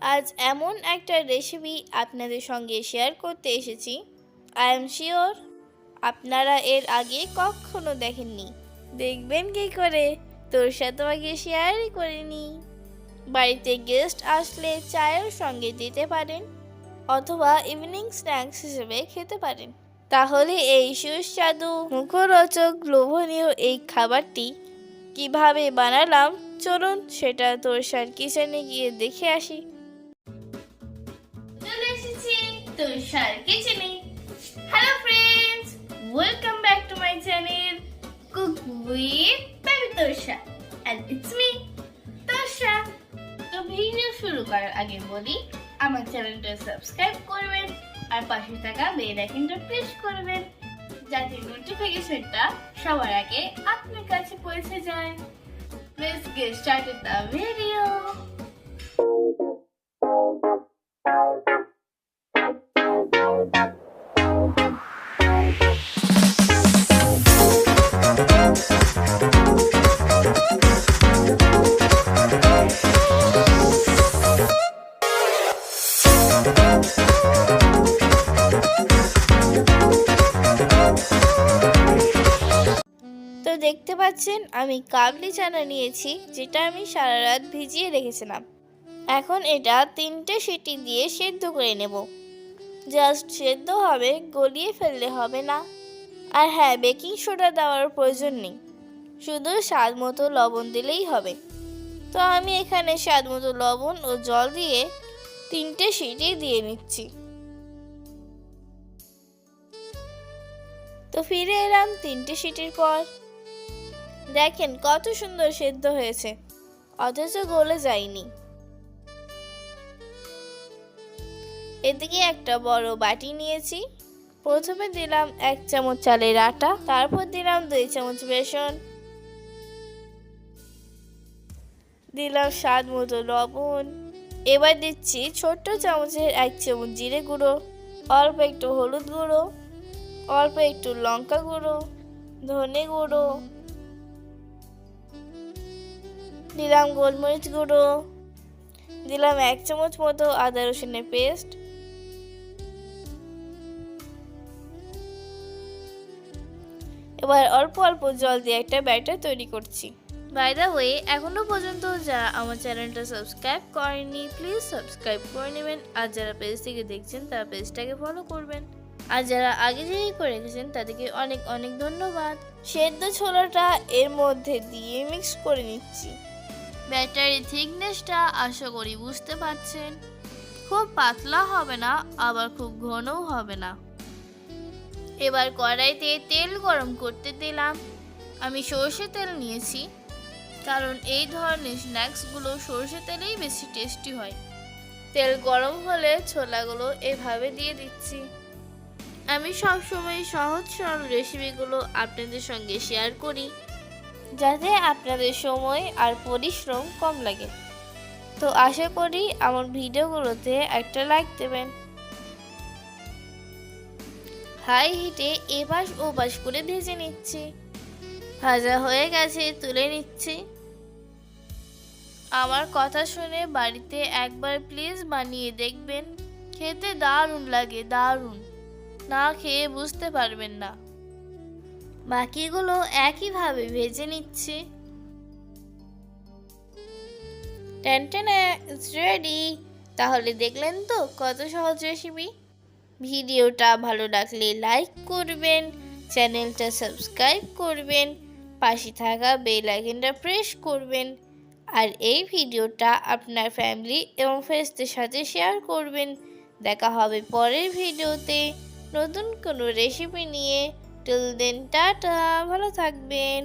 আজ এমন একটা রেসিপি আপনাদের সঙ্গে শেয়ার করতে এসেছি। আই এম শিওর আপনারা এর আগে কখনো দেখেননি। দেখবেন কি করে? তোর সাথে আগে শেয়ারই করিনি। বাড়িতে গেস্ট আসলে চায়ের সঙ্গে দিতে পারেন অথবা ইভিনিং স্ন্যাক্স হিসেবে খেতে পারেন। তাহলে এই সুস্বাদু মুখরোচক লোভনীয় এই খাবারটি কীভাবে বানালাম? চলুন সেটা তোরসার কিচেনে গিয়ে দেখে আসি। তোরসার কিচেনে। Hello friends welcome back to my channel cook with baby Torsa and it's me Torsa তো ভিডিও শুরু করার আগে বলি, আমার চ্যানেলটা সাবস্ক্রাইব করবেন, আর পাশে থাকা বেল আইকনটা প্রেস করবেন, যাতে নোটিফিকেশনটা সবার আগে আপনার কাছে পৌঁছে যায়। Let's get started the video. দেখতে পাচ্ছেন, আমি কাবলি চানা নিয়েছি, যেটা আমি সারা রাত ভিজিয়ে রেখেছিলাম। এখন এটা তিনটে সিটি দিয়ে সেদ্ধ করে নেব। জাস্ট সেদ্ধ হবে, গলিয়ে ফেললে হবে না। আর হ্যাঁ বেকিং সোডা দেওয়ার প্রয়োজন নেই। শুধু স্বাদ মতো লবণ দিলেই হবে। তো আমি এখানে স্বাদ মতো লবণ ও জল দিয়ে তিনটে সিটি দিয়ে নিচ্ছি। তো ফিরে এলাম তিনটে সিটির পর। দেখেন কত সুন্দর সেদ্ধ হয়েছে। অথচ গলে যায়নি। এদিকে একটা বড় বাটি নিয়েছি। প্রথমে দিলাম এক চামচ চালের আটা, তারপর দিলাম দুই চামচ বেসন। দিলাম স্বাদ মতো লবণ। এবার দিচ্ছি ছোট্ট চামচের এক চামচ জিরে গুঁড়ো, অল্প একটু হলুদ গুঁড়ো, অল্প একটু লঙ্কা গুঁড়ো, ধনে গুঁড়ো দিলাম গোলমরিচ গুঁড়ো দিলাম এক চামচ মতো আদা রসুনের পেস্ট। এবার অল্প অল্প জল দিয়ে একটা ব্যাটার তৈরি করছি। বাই দ্য ওয়ে এখনও পর্যন্ত যারা আমার চ্যানেলটা সাবস্ক্রাইব করেনি প্লিজ সাবস্ক্রাইব করে নেবেন। আর যারা পেজ থেকে দেখছেন তারা পেজটাকে ফলো করবেন। আর যারা আগে থেকেই করে রেখেছেন তাদেরকে অনেক অনেক ধন্যবাদ। সেদ্ধ ছোলাটা এর মধ্যে দিয়ে মিক্স করে নিচ্ছি। ব্যাটারি থিকনেসটা আশা করি বুঝতে পারছেন। খুব পাতলা হবে না, আবার খুব ঘনও হবে না। এবার কড়াইতে তেল গরম করতে দিলাম। আমি সর্ষে তেল নিয়েছি, কারণ এই ধরনের স্ন্যাক্সগুলো সর্ষে তেলেই বেশি টেস্টি হয়। তেল গরম হলে ছোলাগুলো এভাবে দিয়ে দিচ্ছি। আমি সবসময় সহজ সরল রেসিপিগুলো আপনাদের সঙ্গে শেয়ার করি। যাতে আপনাদের সময় আর পরিশ্রম কম লাগে। তো আশা করি আমার ভিডিওগুলোতে একটা লাইক দেবেন। হাই হিটে এপাশ ওপাশ করে ভেজে নিচ্ছি। ভাজা হয়ে গেছে, তুলে নিচ্ছি। আমার কথা শুনে বাড়িতে একবার প্লিজ বানিয়ে দেখবেন। খেতে দারুণ লাগে, দারুণ। না খেয়ে বুঝতে পারবেন না। বাকিগুলো একইভাবে ভেজে নিচ্ছি। টেনটেনা ইটস রেডি তাহলে দেখলেন তো কত সহজ রেসিপি ভিডিওটা ভালো লাগলে লাইক করবেন, চ্যানেলটা সাবস্ক্রাইব করবেন, পাশে থাকা বেল আইকনটা প্রেস করবেন, আর এই ভিডিওটা আপনার ফ্যামিলি এবং ফ্রেন্ডসদের সাথে শেয়ার করবেন। দেখা হবে পরের ভিডিওতে নতুন কোনো রেসিপি নিয়ে। টিল দেন টাটা ভালো থাকবেন।